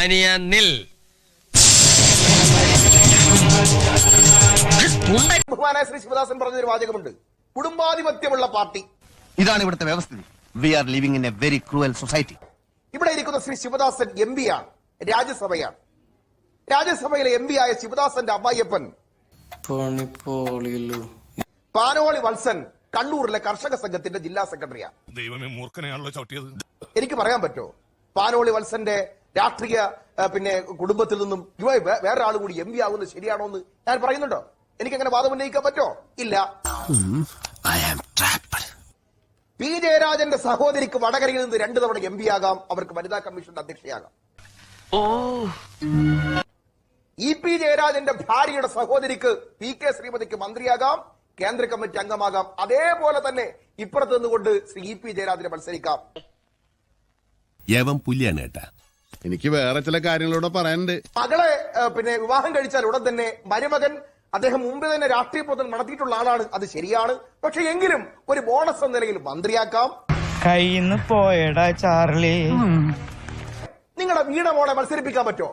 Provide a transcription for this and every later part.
അനിയ നിൽ ശ്രീ ശിവദാസൻ പറഞ്ഞൊരു വാചകമുണ്ട്. കുടുംബാധിപത്യമുള്ള പാർട്ടി. ഇതാണ് ഇവിടുത്തെ വ്യവസ്ഥിതി we are living in a very cruel society ഇവിടെ ഇരിക്കുന്ന ശ്രീ ശിവദാസൻ എം പി ആണ് രാജ്യസഭയാണ്. രാജ്യസഭയിലെ എം പി ആയ ശിവദാസന്റെ അമ്മായിയപ്പൻ. പാനോളി വത്സൻ കണ്ണൂരിലെ കർഷക സംഘത്തിന്റെ ജില്ലാ സെക്രട്ടറിയാണ്. ദൈവമേ മൂർഖനെയാണല്ലോ ചവിട്ടിയത്. എനിക്ക് പറയാൻ പറ്റുമോ? പാനോളി വത്സന്റെ രാഷ്ട്രീയ പിന്നെ കുടുംബത്തിൽ നിന്നും യുവ വേ- വേറെ ആൾ കൂടി എം പി ആകുന്നത് ശരിയാണോ എന്ന് ഞാൻ പറയുന്നുണ്ടോ? എനിക്ക് അങ്ങനെ വാദം ഉന്നയിക്കാൻ പറ്റോ? ഇല്ല. I am trapped P. ജയരാജന്റെ സഹോദരിക്ക് വടകരയിൽ നിന്ന് രണ്ടു തവണ എം പി ആകാം. അവർക്ക് വനിതാ കമ്മീഷന്റെ അധ്യക്ഷയാകാം. ഇ. പി. ജയരാജന്റെ ഭാര്യയുടെ സഹോദരിക്ക് പി. കെ. ശ്രീമതിക്ക് മന്ത്രിയാകാം. കേന്ദ്ര കമ്മിറ്റി അംഗമാകാം. അതേപോലെ തന്നെ ഇപ്പുറത്ത് നിന്നുകൊണ്ട് ശ്രീ. ഇ. പി. ജയരാജനെ മത്സരിക്കാം. പുലിയാണ് കേട്ടാ. എനിക്ക് വേറെ ചില കാര്യങ്ങളൂടെ പറയാനുണ്ട്. മകളെ പിന്നെ വിവാഹം കഴിച്ചാൽ ഉടൻ തന്നെ മരുമകൻ അദ്ദേഹം മുമ്പ് തന്നെ രാഷ്ട്രീയ പ്രവർത്തനം നടത്തിയിട്ടുള്ള ആളാണ്. അത് ശരിയാണ്. പക്ഷെ എങ്കിലും ഒരു ബോണസ് എന്ന നിലയിൽ മന്ത്രിയാക്കാം. കയ്യിന്ന് പോയടാ ചാർലി. നിങ്ങളുടെ വീണ മോളെ മത്സരിപ്പിക്കാൻ പറ്റോ?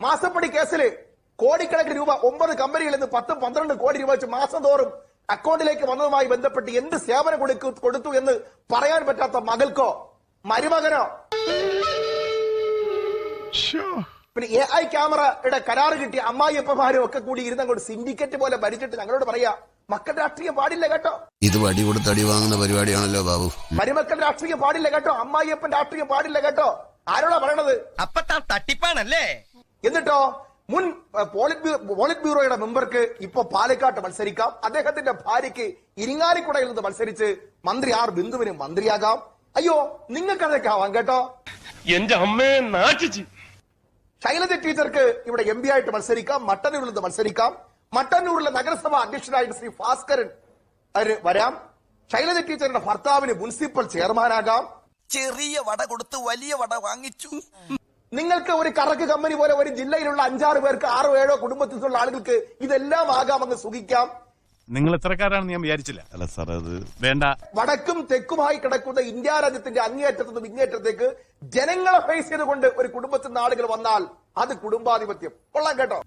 മാസപ്പടി കേസിൽ കോടിക്കണക്കിന് രൂപ ഒമ്പത് കമ്പനികളിൽ നിന്ന് പത്തും പന്ത്രണ്ട് കോടി രൂപ വെച്ച് മാസം തോറും അക്കൗണ്ടിലേക്ക് വന്നതുമായി ബന്ധപ്പെട്ട് എന്ത് സേവനം കൊടുക്കു കൊടുത്തു എന്ന് പറയാൻ പറ്റാത്ത മകൾക്കോ മരുമകനോ? പിന്നെ എ ഐ ക്യാമറയുടെ കരാറ് കിട്ടിയ അമ്മായിയപ്പന്മാരും ഒക്കെ കൂടി ഇരുന്ന കൊണ്ട് സിൻഡിക്കേറ്റ് പോലെ ഭരിച്ചിട്ട് ഞങ്ങളോട് പറയാ മക്കൾ രാഷ്ട്രീയം പാടില്ല കേട്ടോ. ഇത് വടി കൊടുത്ത് അടി വാങ്ങുന്ന പരിപാടിയാണല്ലോ ബാബു. മരുമക്കൾ രാഷ്ട്രീയം പാടില്ല കേട്ടോ. അമ്മായിയപ്പൻ രാഷ്ട്രീയം പാടില്ല കേട്ടോ. ആരോടാ പറയണത്? അപ്പൊ താൻ തട്ടിപ്പാണല്ലേ? എന്നിട്ടോ മുൻ പോളിറ്റ് പോളിറ്റ് ബ്യൂറോയുടെ മെമ്പർക്ക് ഇപ്പൊ പാലക്കാട്ട് മത്സരിക്കാം. അദ്ദേഹത്തിന്റെ ഭാര്യയ്ക്ക് ഇരിങ്ങാലിക്കുടയിൽ നിന്ന് മത്സരിച്ച് മന്ത്രി ആർ ബിന്ദുവിന് മന്ത്രിയാകാം. അയ്യോ നിങ്ങൾക്ക് അതൊക്കെ ആവാം കേട്ടോ. എന്റെ അമ്മേ നാട്ടിച്ച് ശൈലജ ടീച്ചർക്ക് ഇവിടെ എം പി ആയിട്ട് മത്സരിക്കാം മട്ടന്നൂരിൽ നിന്ന് മത്സരിക്കാം. മട്ടന്നൂരിലെ നഗരസഭാ അധ്യക്ഷനായിട്ട് ശ്രീ ഭാസ്കരൻ വരാം. ശൈലജ ടീച്ചറുടെ ഭർത്താവിന് മുനിസിപ്പൽ ചെയർമാനാകാം. ചെറിയ വട കൊടുത്ത് വലിയ വട വാങ്ങിച്ചു. നിങ്ങൾക്ക് ഒരു കറക്ക് കമ്പനി പോലെ ഒരു ജില്ലയിലുള്ള അഞ്ചാറ് പേർക്ക് ആറോ ഏഴോ കുടുംബത്തിലുള്ള ആളുകൾക്ക് ഇതെല്ലാം ആകാമെന്ന് സുഖിക്കാം. നിങ്ങൾ ഇത്രക്കാരാണെന്ന് ഞാൻ വിചാരിച്ചില്ല. അല്ല സാർ അത് വേണ്ട. വടക്കും തെക്കുമായി കിടക്കുന്ന ഇന്ത്യ രാജ്യത്തിന്റെ അങ്ങേയറ്റത്തു നിന്നും ഇങ്ങേറ്റത്തേക്ക് ജനങ്ങളെ ഫേസ് ചെയ്തുകൊണ്ട് ഒരു കുടുംബത്തിൽ നിന്ന് ആളുകൾ വന്നാൽ അത് കുടുംബാധിപത്യം. കൊള്ളാം കേട്ടോ.